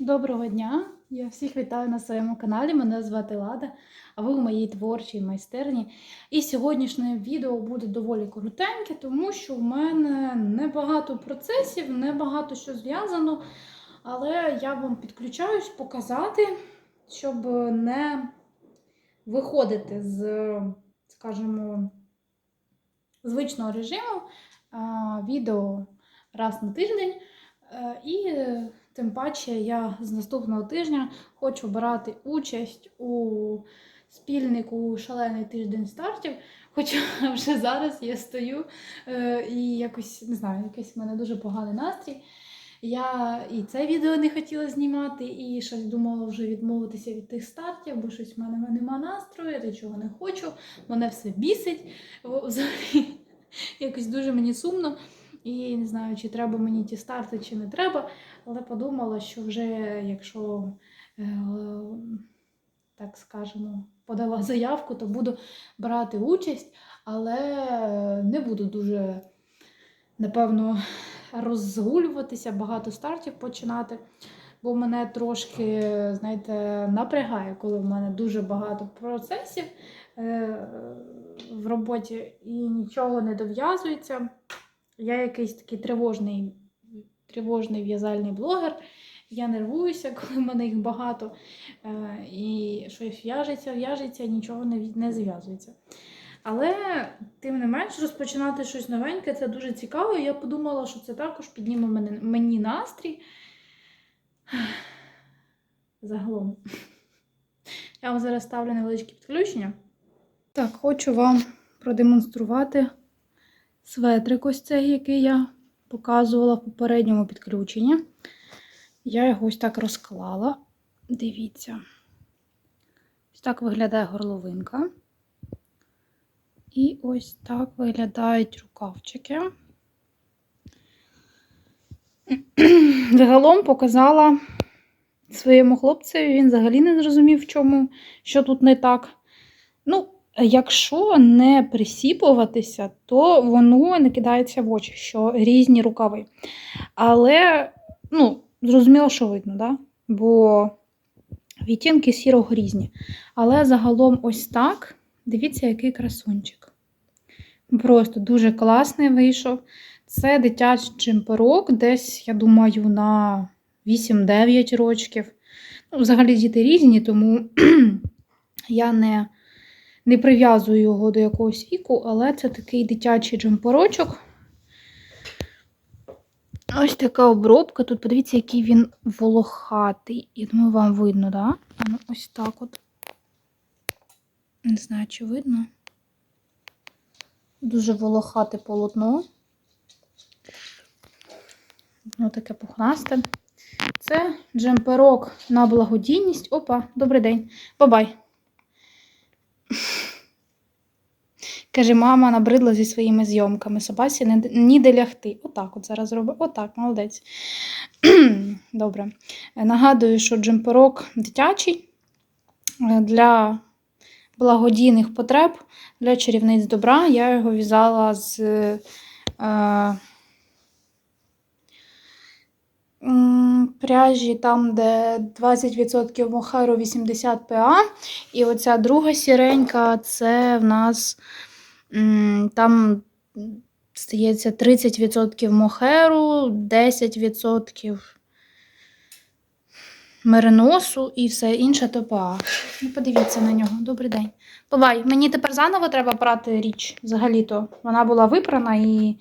Доброго дня! Я всіх вітаю на своєму каналі. Мене звати Лада, а ви у моїй творчій майстерні. І сьогоднішнє відео буде доволі коротеньке, тому що в мене небагато процесів, небагато що зв'язано. Але я вам підключаюсь показати, щоб не виходити з, скажімо, звичного режиму відео раз на тиждень. Е, І тим паче я з наступного тижня хочу брати участь у спільнику Шалений тиждень стартів. Хоча вже зараз я стою е, і якось не знаю, якийсь в мене дуже поганий настрій. Я і це відео не хотіла знімати, і щось думала вже відмовитися від тих стартів, бо щось в мене нема настрою, я нічого не хочу, мене все бісить. Взагалі, якось дуже мені сумно. І не знаю, чи треба мені ті старти, чи не треба. Але подумала, що вже якщо, е, так скажемо, подала заявку, то буду брати участь, але не буду дуже, напевно, розгулюватися, багато стартів починати. Бо мене трошки, знаєте, напрягає, коли в мене дуже багато процесів е, в роботі і нічого не дов'язується. Я якийсь такий тривожний, тривожний в'язальний блогер. Я нервуюся, коли в мене їх багато. Е, і щось в'яжеться, в'яжеться, нічого не, не зв'язується. Але, тим не менш, розпочинати щось новеньке це дуже цікаво. Я подумала, що це також підніме мене, мені настрій. Загалом. Я вам зараз ставлю невеличке підключення. Так, хочу вам продемонструвати светрик ось цей, який я показувала в попередньому підключенні. Я його ось так розклала. Дивіться. Ось так виглядає горловинка. І ось так виглядають рукавчики. Загалом показала своєму хлопцеві, він взагалі не зрозумів, в чому, що тут не так. Ну, Якщо не присіпуватися, то воно не кидається в очі, що різні рукави. Але, ну, зрозуміло, що видно, да? бо відтінки сірого різні. Але загалом ось так. Дивіться, який красунчик. Просто дуже класний вийшов. Це дитячий джемперок, десь, я думаю, на 8-9 років. Ну, взагалі діти різні, тому я не не прив'язую його до якогось віку, але це такий дитячий джемперочок. Ось така обробка. Тут подивіться, який він волохатий. Я думаю, вам видно, да? Ну, ось так от. Не знаю, чи видно. Дуже волохате полотно. Воно таке пухнасте. Це джемперок на благодійність. Опа, добрий день. Бабай. Каже, мама набридла зі своїми зйомками. Собасі ніде лягти. Отак от зараз робить. Отак, молодець. Добре. Нагадую, що джемперок дитячий е, для благодійних потреб, для чарівниць добра. Я його в'язала з. Е, Пряжі там, де 20% мохеру 80 ПА. І оця друга сіренька це в нас там стається 30% мохеру, 10% мериносу і все інше то ПА. Ну, подивіться на нього. Добрий день. Бувай, мені тепер заново треба прати річ взагалі-то. Вона була випрана і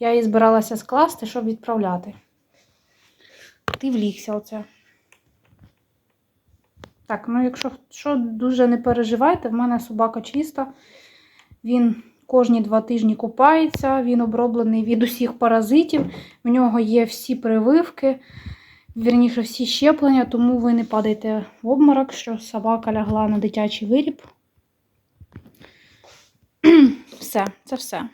я її збиралася скласти, щоб відправляти. Ти влігся оце. Так, ну якщо що, дуже не переживайте, в мене собака чиста. Він кожні два тижні купається, він оброблений від усіх паразитів. В нього є всі прививки, вірніше, всі щеплення, тому ви не падайте в обморок, що собака лягла на дитячий виріб. Все, це все.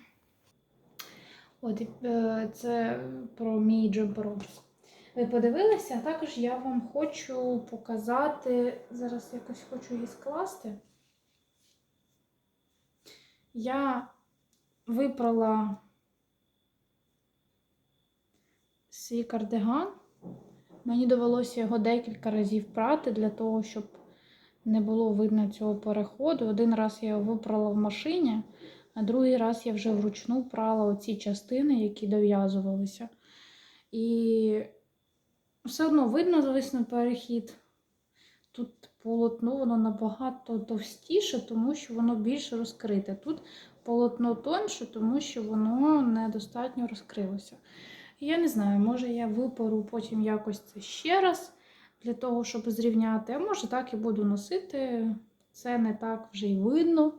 От е, це про мій джемперочок. Ви подивилися, а також я вам хочу показати, зараз якось хочу її скласти. Я випрала свій кардиган Мені довелося його декілька разів прати для того, щоб не було видно цього переходу. Один раз я його випрала в машині, а другий раз я вже вручну прала оці частини, які дов'язувалися. І все одно видно, звісно, перехід. Тут полотно воно набагато товстіше, тому що воно більш розкрите. Тут полотно тонше, тому що воно недостатньо розкрилося. Я не знаю, може я випару потім якось це ще раз для того, щоб зрівняти. А може так і буду носити. Це не так вже й видно.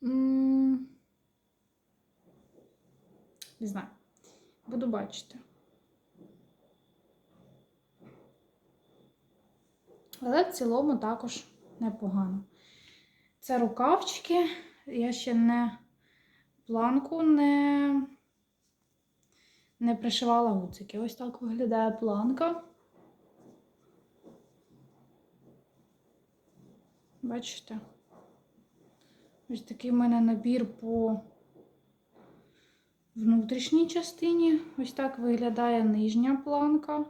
Не знаю. Буду бачити. Але в цілому також непогано. Це рукавчики. Я ще не планку не, не пришивала гуцики. Ось так виглядає планка. Бачите? Ось такий в мене набір по внутрішній частині. Ось так виглядає нижня планка.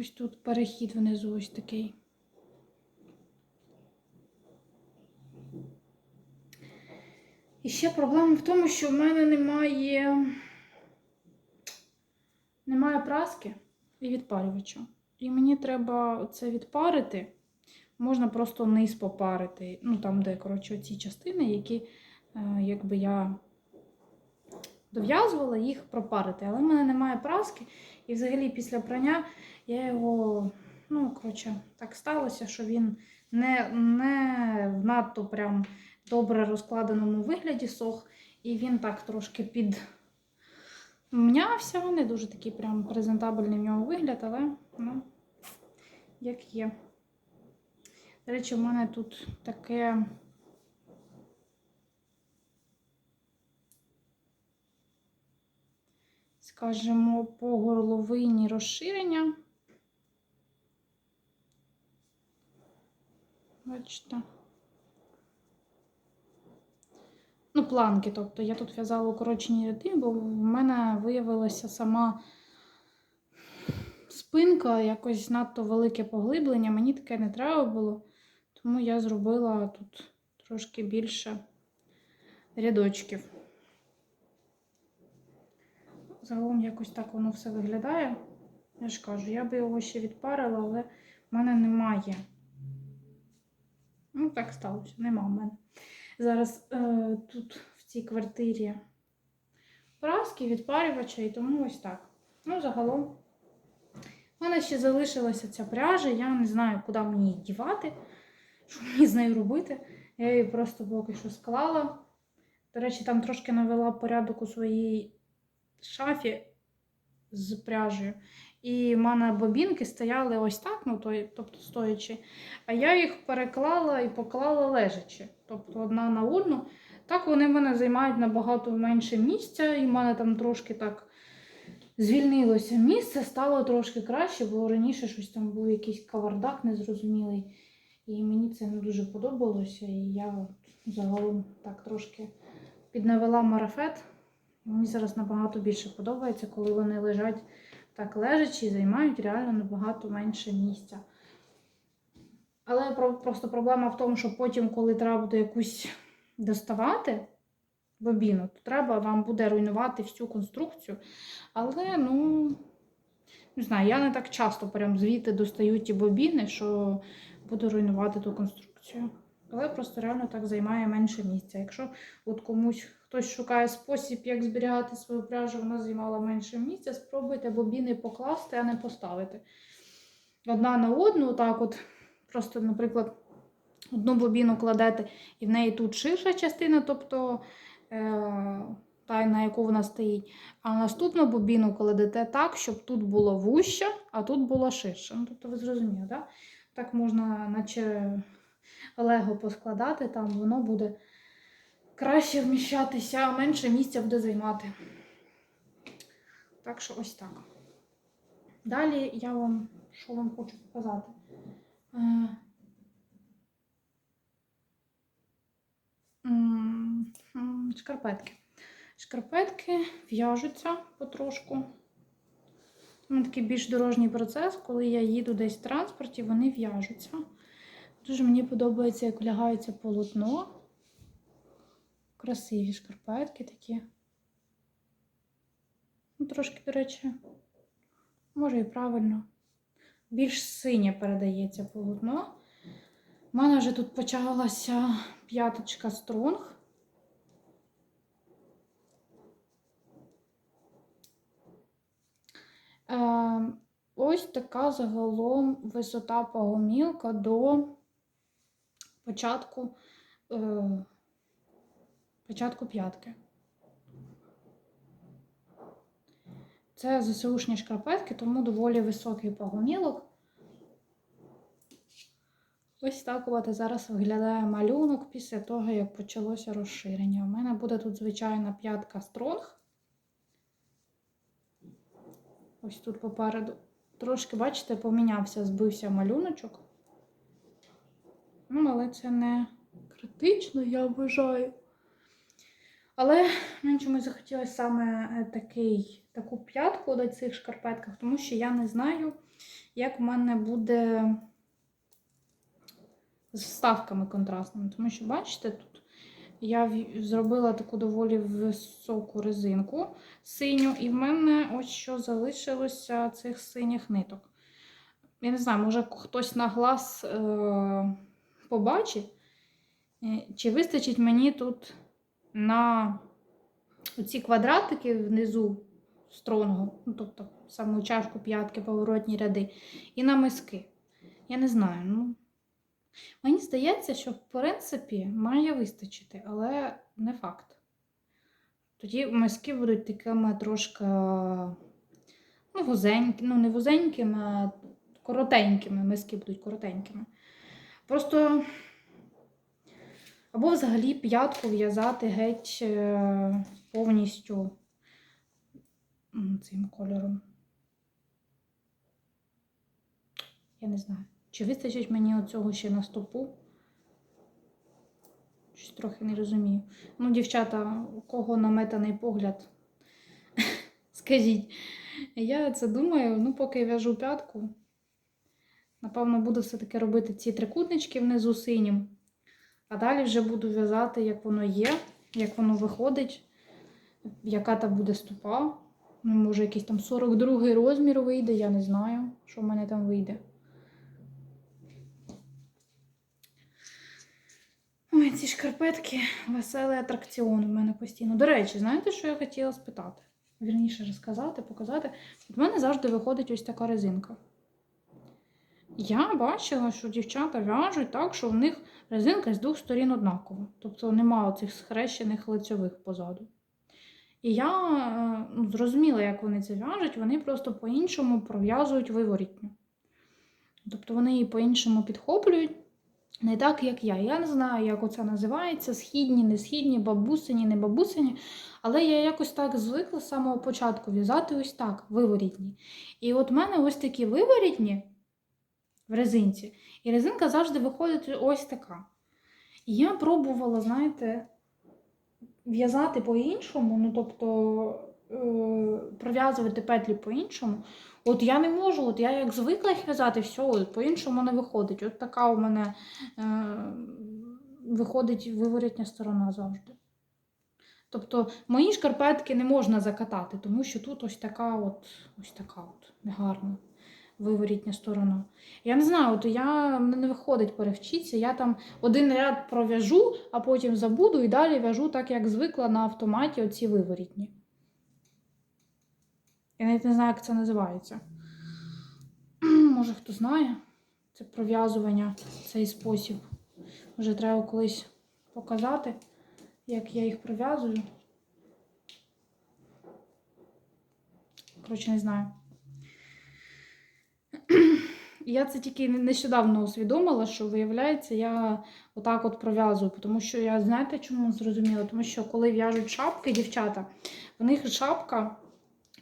Ось тут перехід внизу ось такий. І ще проблема в тому, що в мене немає, немає праски і відпарювача. І мені треба це відпарити. Можна просто низ попарити. Ну, там, де, коротше, ці частини, які е, якби я дов'язувала, їх пропарити. Але в мене немає праски. І взагалі після прання я його, ну, коротше, так сталося, що він не, не в надто прям добре розкладеному вигляді сох, і він так трошки підмнявся. Не дуже такий прям презентабельний в нього вигляд, але ну, як є. До речі, в мене тут таке. Скажімо, по горловині розширення. Бачите. Ну, планки, тобто я тут в'язала укорочені ряди, бо в мене виявилася сама спинка, якось надто велике поглиблення. Мені таке не треба було, тому я зробила тут трошки більше рядочків. Загалом якось так воно все виглядає. Я ж кажу, я би його ще відпарила, але в мене немає. Ну, так сталося, нема в мене. Зараз е, тут в цій квартирі праски, відпарювача, і тому ось так. Ну, загалом, в мене ще залишилася ця пряжа, я не знаю, куди мені її дівати, що мені з нею робити. Я її просто поки що склала. До речі, там трошки навела порядок у своїй шафі з пряжею. І в мене бобінки стояли ось так, ну, то, тобто стоячи, а я їх переклала і поклала лежачи, тобто одна на одну. Так вони в мене займають набагато менше місця, і в мене там трошки так звільнилося місце, стало трошки краще, бо раніше щось там був якийсь кавардак незрозумілий. І мені це не дуже подобалося. І я загалом так трошки піднавела марафет. Мені зараз набагато більше подобається, коли вони лежать так лежачі і займають реально набагато менше місця. Але просто проблема в тому, що потім, коли треба буде якусь доставати бобіну, то треба вам буде руйнувати всю конструкцію. Але, ну, не знаю, я не так часто прям звідти достаю ті бобіни, що буду руйнувати ту конструкцію. Але просто реально так займає менше місця. Якщо от комусь хтось шукає спосіб, як зберігати свою пряжу, вона займала менше місця, спробуйте бобіни покласти, а не поставити. Одна на одну, так от, просто, наприклад, одну бобіну кладете, і в неї тут ширша частина, тобто е, та, на яку вона стоїть. А наступну бобіну кладете так, щоб тут було вужче, а тут було ширше. Ну, тобто ви зрозуміли, так? Так можна, наче лего поскладати, там воно буде краще вміщатися, менше місця буде займати. Так що ось так. Далі я вам що вам хочу показати. Е, Шкарпетки. Шкарпетки в'яжуться потрошку. Ну, такий більш дорожній процес, коли я їду десь в транспорті, вони в'яжуться. Дуже мені подобається, як лягається полотно. Красиві шкарпетки такі. Ну, трошки, до речі, може і правильно. Більш синє передається полотно. У мене вже тут почалася п'яточка стронг. Е, ось така загалом висота погомілка до початку, е, початку п'ятки. Це ЗСУшні шкарпетки, тому доволі високий погомілок. Ось так от зараз виглядає малюнок після того, як почалося розширення. У мене буде тут звичайна п'ятка стронг. Ось тут попереду. Трошки, бачите, помінявся, збився малюночок. Ну, але це не критично, я вважаю. Але мені чомусь захотілося саме е, такий, таку п'ятку до цих шкарпетках, тому що я не знаю, як в мене буде з вставками контрастними. Тому що, бачите, тут я зробила таку доволі високу резинку синю, і в мене ось що залишилося цих синіх ниток. Я не знаю, може хтось на глаз е- побачить, е, чи вистачить мені тут на ці квадратики внизу стронгу, ну, тобто саму чашку п'ятки, поворотні ряди, і на миски. Я не знаю. ну... Мені здається, що в принципі має вистачити, але не факт. Тоді миски будуть такими трошки ну, вузенькі, ну не вузенькими, а коротенькими. Миски будуть коротенькими. Просто або взагалі п'ятку в'язати геть е, повністю цим кольором. Я не знаю. Чи вистачить мені оцього ще на стопу? Щось трохи не розумію. Ну, дівчата, у кого наметаний погляд, скажіть. Я це думаю, ну, поки в'яжу п'ятку. Напевно, буду все-таки робити ці трикутнички внизу синім. А далі вже буду в'язати, як воно є, як воно виходить, яка там буде стопа. Ну, може, якийсь там 42 розмір вийде, я не знаю, що в мене там вийде. Ой, ці шкарпетки веселий атракціон у мене постійно. До речі, знаєте, що я хотіла спитати? Вірніше розказати, показати. От в мене завжди виходить ось така резинка. Я бачила, що дівчата в'яжуть так, що в них резинка з двох сторін однакова. Тобто немає оцих схрещених лицьових позаду. І я е, ну, зрозуміла, як вони це в'яжуть, вони просто по-іншому пров'язують виворітню. Тобто вони її по-іншому підхоплюють, не так, як я. Я не знаю, як оце називається: східні, не східні, бабусині, не бабусині. Але я якось так звикла з самого початку в'язати ось так, виворітні. І от в мене ось такі виворітні в резинці, і резинка завжди виходить ось така. І я пробувала, знаєте, в'язати по-іншому, ну тобто е, пров'язувати петлі по-іншому. От я не можу, от я як звикла їх в'язати, все, от по-іншому не виходить. От така у мене е, виходить виворітня сторона завжди. Тобто мої шкарпетки не можна закатати, тому що тут ось така от, ось така от негарна виворітня сторона. Я не знаю, от я мене не виходить перевчитися. Я там один ряд пров'яжу, а потім забуду і далі в'яжу так, як звикла на автоматі оці виворітні. Я навіть не знаю, як це називається. Може, хто знає це пров'язування, цей спосіб. Може, треба колись показати, як я їх пров'язую. Коротше, не знаю. Я це тільки нещодавно усвідомила, що виявляється, я отак от пров'язую. Тому що я знаєте, чому зрозуміла? Тому що коли в'яжуть шапки, дівчата, в них шапка,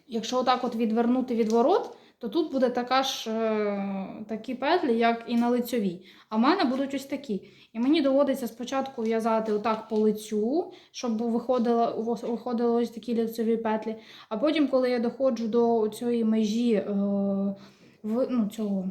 якщо отак от відвернути від ворот, то тут буде така ж, е, такі петлі, як і на лицьовій. А в мене будуть ось такі. І мені доводиться спочатку в'язати отак по лицю, щоб виходило, виходило ось такі лицьові петлі. А потім, коли я доходжу до цієї межі е, в, ну, цього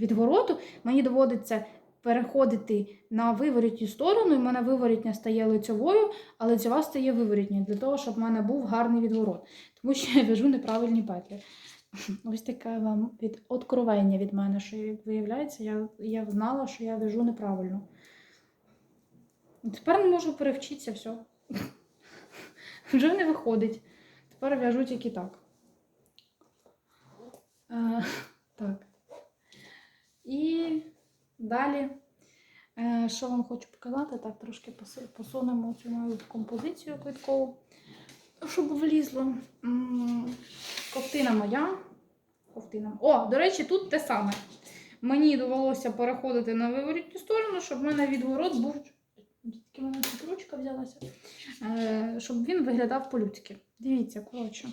відвороту, мені доводиться переходити на виворітню сторону, і в мене виворітня стає лицьовою, а лицьова стає виворітньою, для того, щоб в мене був гарний відворот. Тому що я в'яжу неправильні петлі. Ось таке вам від откровення від мене, що виявляється, я, я знала, що я в'яжу неправильно. Тепер не можу перевчитися, все. Вже не виходить. Тепер в'яжу тільки так. Е, так. І далі, е, що вам хочу показати, так, трошки посунемо цю мою композицію квіткову, щоб влізло. Ковтина моя. Ковтина. О, до речі, тут те саме. Мені довелося переходити на виворітню сторону, щоб в мене відворот був. Тільки мене тут ручка взялася. Е, щоб він виглядав по-людськи. Дивіться, коротше.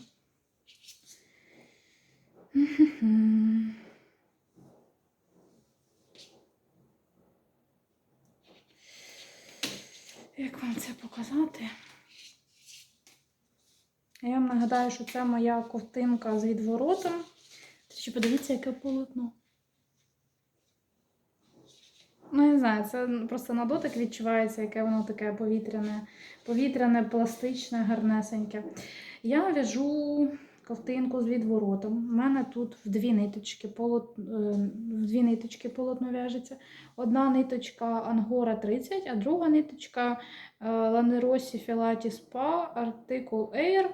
Як вам це показати? Я вам нагадаю, що це моя ковтинка з відворотом. Речі, подивіться, яке полотно. Ну, я не знаю, це просто на дотик відчувається, яке воно таке повітряне, повітряне, пластичне, гарнесеньке. Я в'яжу ковтинку з відворотом. У мене тут в дві ниточки полот... е, в дві ниточки полотно в'яжеться. Одна ниточка Ангора 30, а друга ниточка е, Ланеросі Філаті Спа, артикул Air.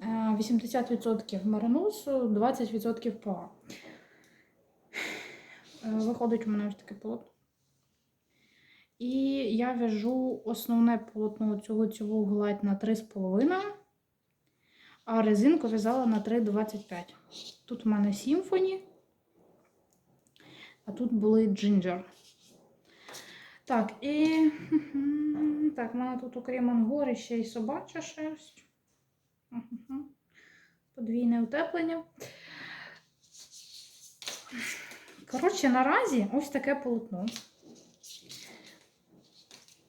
Е, 80% мариносу, 20% ПА. Е, Виходить у мене ось таке полотно. І я в'яжу основне полотно цього лицьову гладь на 3,5, а резинку в'язала на 3,25. Тут у мене сімфоні, а тут були джинджер. Так, і так, в мене тут, окрім ангори, ще й собача шерсть. Подвійне утеплення. Коротше, наразі ось таке полотно.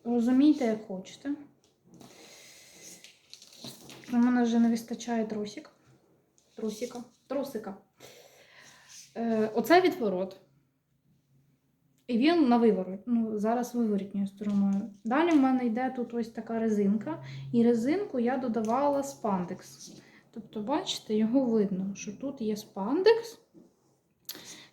Розумійте, як хочете. У мене вже не вистачає трусик. Трусика. Трусика. Е, оце відворот. І він на виворот. Ну, зараз виворітньою стороною. Далі в мене йде тут ось така резинка. І резинку я додавала спандекс. Тобто, бачите, його видно, що тут є спандекс.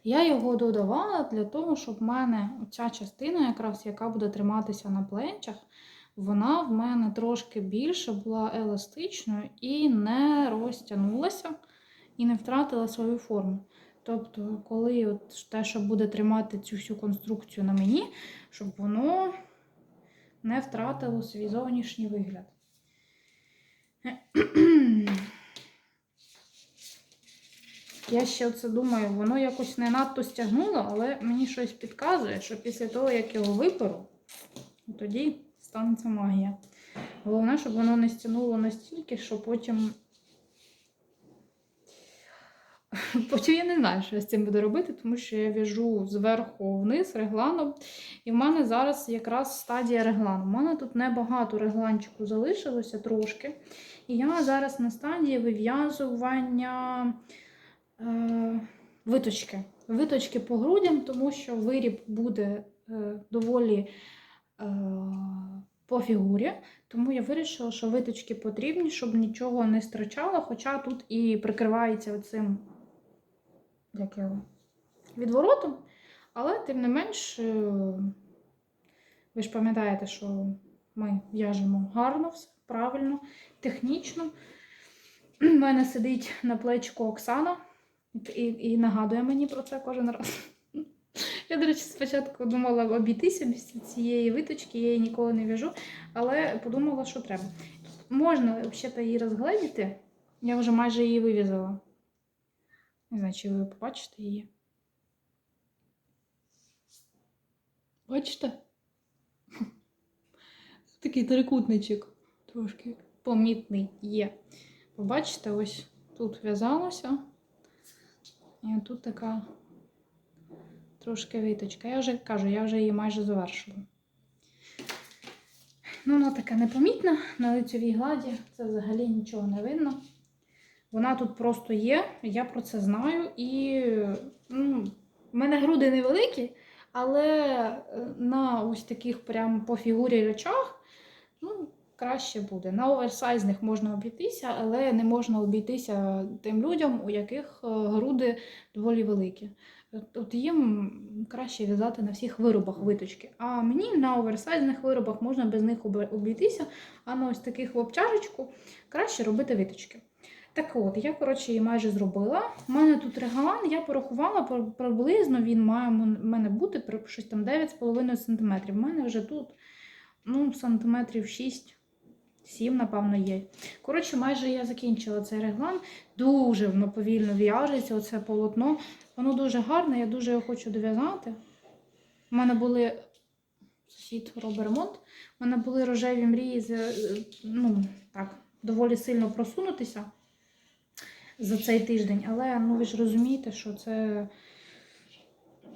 Я його додавала для того, щоб в мене ця частина, якраз яка буде триматися на плечах, вона в мене трошки більше була еластичною і не розтягнулася, і не втратила свою форму. Тобто, коли от те, що буде тримати цю всю конструкцію на мені, щоб воно не втратило свій зовнішній вигляд. Я ще оце думаю, воно якось не надто стягнуло, але мені щось підказує, що після того, як його виперу, тоді станеться магія. Головне, щоб воно не стягнуло настільки, що потім. Потім я не знаю, що я з цим буду робити, тому що я в'яжу зверху вниз регланом. І в мене зараз якраз стадія реглану. У мене тут небагато регланчику залишилося трошки. І я зараз на стадії вив'язування е, виточки. Виточки по грудям, тому що виріб буде е, доволі по фігурі. Тому я вирішила, що виточки потрібні, щоб нічого не страчало, хоча тут і прикривається його, відворотом. Але, тим не менш, е, ви ж пам'ятаєте, що ми в'яжемо гарно все, правильно, технічно. У мене сидить на плечку Оксана і, і нагадує мені про це кожен раз. Я, до речі, спочатку думала обійтися без цієї виточки, я її ніколи не в'яжу, але подумала, що треба. Можна взагалі її розгледіти. Я вже майже її вив'язала. Не знаю, чи ви побачите її. Бачите? Такий трикутничок трошки помітний є. Побачите, ось тут в'язалося. І тут така трошки виточка. Я вже кажу, я вже її майже завершила. Ну, вона така непомітна на лицевій гладі, це взагалі нічого не видно. Вона тут просто є, я про це знаю. І ну, в мене груди невеликі, але е, на ось таких прям по фігурі речах ну, краще буде. На оверсайзних можна обійтися, але не можна обійтися тим людям, у яких е, груди доволі великі. От- їм краще в'язати на всіх виробах виточки. А мені на оверсайзних виробах можна без них обійтися, а на ось таких в обтяжечку краще робити виточки. Так от, я, коротше, її майже зробила. У мене тут регалан, я порахувала при- приблизно, він має в мене бути щось там 9,5 см. У мене вже тут ну, сантиметрів 6. 7, напевно, є. Коротше, майже я закінчила цей реглан. Дуже воно повільно в'яжеться, оце полотно. Воно дуже гарне, я дуже його хочу дов'язати. У мене були сусід робить ремонт. У мене були рожеві мрії ну, так, доволі сильно просунутися за цей тиждень. Але ну, ви ж розумієте, що це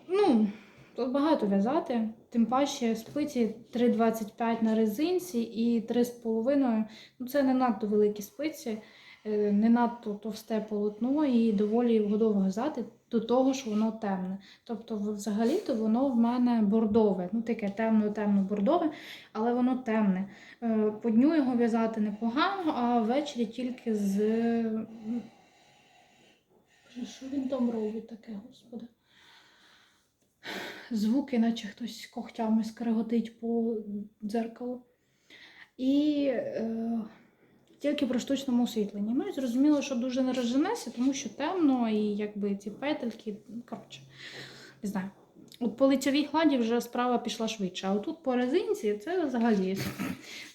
ну, багато в'язати. Тим паче спиці 3,25 на резинці і 3,5. Ну, це не надто великі спиці, е, не надто товсте полотно і доволі годово в'язати до того, що воно темне. Тобто, взагалі-то воно в мене бордове, ну таке темно-темно-бордове, але воно темне. Е, По дню його в'язати непогано, а ввечері тільки з. Що він там робить таке, господи? Звуки, наче хтось когтями скреготить по дзеркалу. І е, тільки при штучному освітленні. Ну і зрозуміло, що дуже не розженеся, тому що темно, і якби ці петельки, коротше, не знаю. От по лицьовій гладі вже справа пішла швидше, а отут по резинці це взагалі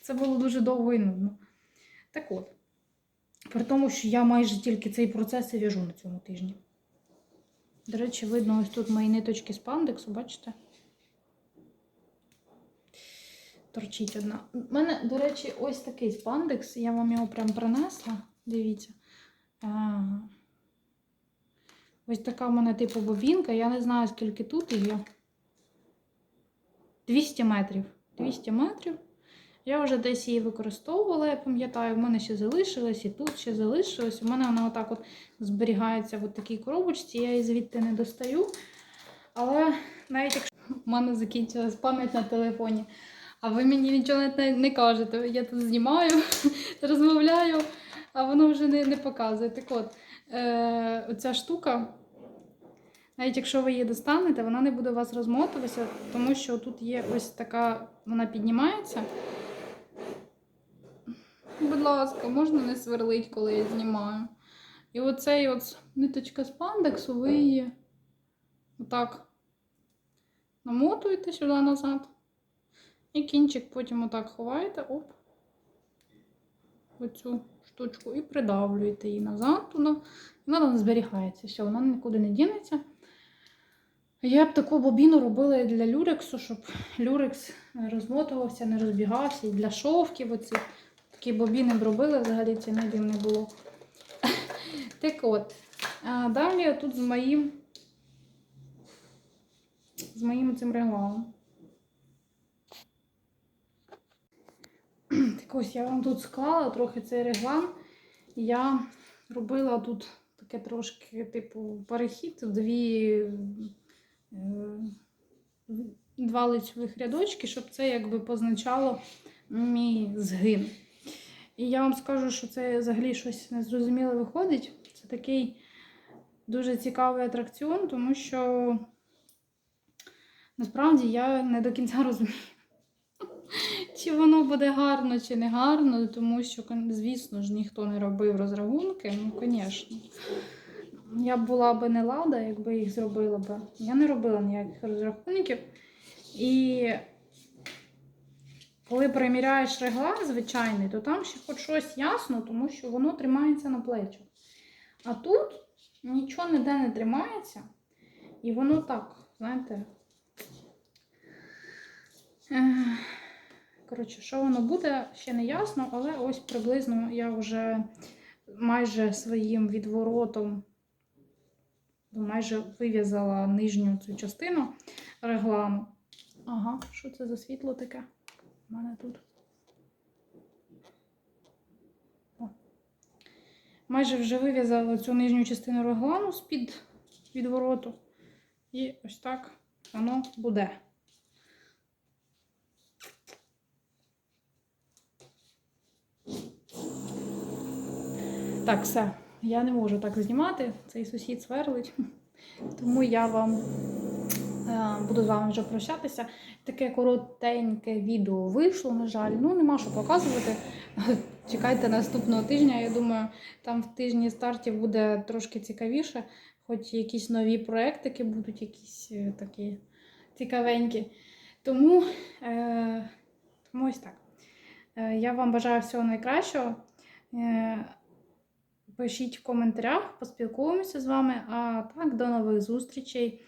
це було дуже довго і нудно. Так от, при тому, що я майже тільки цей процес і в'яжу на цьому тижні. До речі, видно ось тут мої ниточки з пандексу, бачите? Торчить одна. У мене, до речі, ось такий спандекс. Я вам його прям принесла. Дивіться. Ось така в мене типу бобінка. Я не знаю, скільки тут є. 200 метрів. 200 метрів. Я вже десь її використовувала, я пам'ятаю, в мене ще залишилось, і тут ще залишилось. У мене вона отак от зберігається в такій коробочці, я її звідти не достаю. Але навіть якщо в мене закінчилась пам'ять на телефоні, а ви мені нічого не, не кажете, я тут знімаю, розмовляю, а воно вже не, не показує. Так от, е, оця штука, навіть якщо ви її достанете, вона не буде у вас розмотуватися, тому що тут є ось така, вона піднімається. Будь ласка, можна не сверлить, коли я знімаю. І оцей от ниточка з пандексу, ви її отак намотуєте сюди назад. І кінчик потім отак ховаєте, оп, оцю штучку і придавлюєте її назад туди. Вона там зберігається. Все, вона нікуди не дінеться. Я б таку бобіну робила і для люрексу, щоб люрекс розмотувався, не розбігався. І для шовків оці такі бобіни б робили, взагалі ці не було. Так от. Далі тут з моїм з моїм цим регланом. Ось я вам тут склала трохи цей реглан. Я робила тут таке трошки, типу, перехід, дві, е, два лицьових рядочки, щоб це якби позначало мій згин. І я вам скажу, що це взагалі щось незрозуміле виходить. Це такий дуже цікавий атракціон, тому що насправді я не до кінця розумію, чи воно буде гарно, чи не гарно, тому що, звісно ж, ніхто не робив розрахунки. Ну, звісно. Я була би не лада, якби їх зробила б. Я не робила ніяких розрахунків. І коли приміряєш реглан звичайний, то там ще хоч щось ясно, тому що воно тримається на плечах. А тут нічого ніде не тримається. І воно так, знаєте. Коротше, що воно буде, ще не ясно, але ось приблизно я вже майже своїм відворотом майже вив'язала нижню цю частину реглану. Ага, що це за світло таке? У мене тут. О. Майже вже вив'язала цю нижню частину реглану з-під відвороту. І ось так воно буде. Так, все. Я не можу так знімати. Цей сусід сверлить. Тому я вам е, буду з вами вже прощатися. Таке коротеньке відео вийшло, на жаль. Ну, нема що показувати. Чекайте наступного тижня. Я думаю, там в тижні стартів буде трошки цікавіше, хоч якісь нові проектики будуть, якісь е, такі цікавенькі. Тому, е, тому ось так. Е, я вам бажаю всього найкращого. Пишіть в коментарях, поспілкуємося з вами. А так, до нових зустрічей.